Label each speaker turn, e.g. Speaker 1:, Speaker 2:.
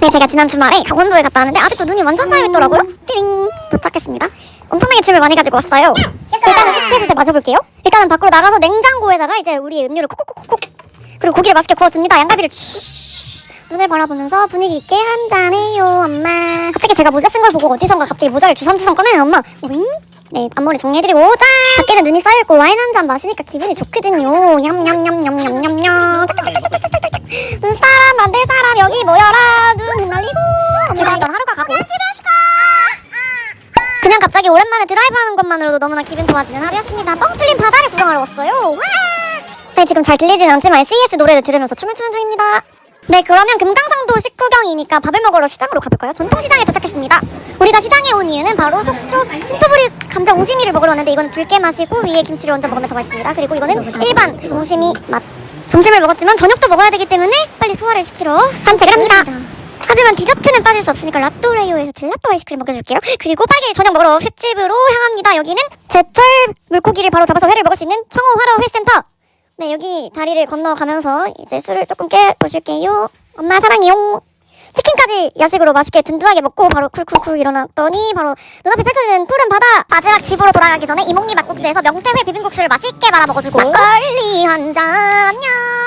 Speaker 1: 네, 제가 지난 주말에 강원도에 갔다 왔는데 아직도 눈이 완전 쌓여 있더라고요. 띠링 도착했습니다. 엄청나게 짐을 많이 가지고 왔어요. 일단은 숙취해소제 마셔볼게요. 일단은 밖으로 나가서 냉장고에다가 이제 우리 음료를 콕콕콕콕 그리고 고기를 맛있게 구워줍니다. 양갈비를 눈을 바라보면서 분위기 있게 한 잔해요, 엄마. 갑자기 제가 모자 쓴 걸 보고 어디선가 갑자기 모자를 주섬주섬 꺼내는 엄마. 네, 앞머리 정리해드리고 짠! 밖에는 눈이 쌓여있고 와인 한 잔 마시니까 기분이 좋거든요. 냠냠냠냠냠냠냠. 눈 사람 만들 사람 여기 모여라. 갑자기 오랜만에 드라이브 하는 것만으로도 너무나 기분 좋아지는 하루였습니다. 뻥 뚫린 바다를 구경하러 왔어요. 와! 네, 지금 잘 들리진 않지만 SES 노래를 들으면서 춤을 추는 중입니다. 네, 그러면 금강산도 식후경이니까 밥을 먹으러 시장으로 가볼까요? 전통시장에 도착했습니다. 우리가 시장에 온 이유는 바로 속초 신토부리 감자 옹심이를 먹으러 왔는데 이거는 붉게 마시고 위에 김치를 얹어 먹으면 더 맛있습니다. 그리고 이거는 일반 옹심이 맛. 점심을 먹었지만 저녁도 먹어야 되기 때문에 빨리 소화를 시키러 산책을 합니다. 하지만 디저트는 빠질 수 없으니까 라또레이오에서 젤라또 아이스크림 먹여줄게요. 그리고 빠르게 저녁 먹으러 횟집으로 향합니다. 여기는 제철 물고기를 바로 잡아서 회를 먹을 수 있는 청어 화로 회센터. 네, 여기 다리를 건너가면서 이제 술을 조금 깨보실게요. 엄마 사랑해요. 치킨까지 야식으로 맛있게 든든하게 먹고 바로 쿨쿨쿨 일어났더니 바로 눈앞에 펼쳐지는 푸른 바다 마지막 집으로 돌아가기 전에 이목리 막국수에서 명태회 비빔국수를 맛있게 말아 먹어주고 막걸리 한잔 안녕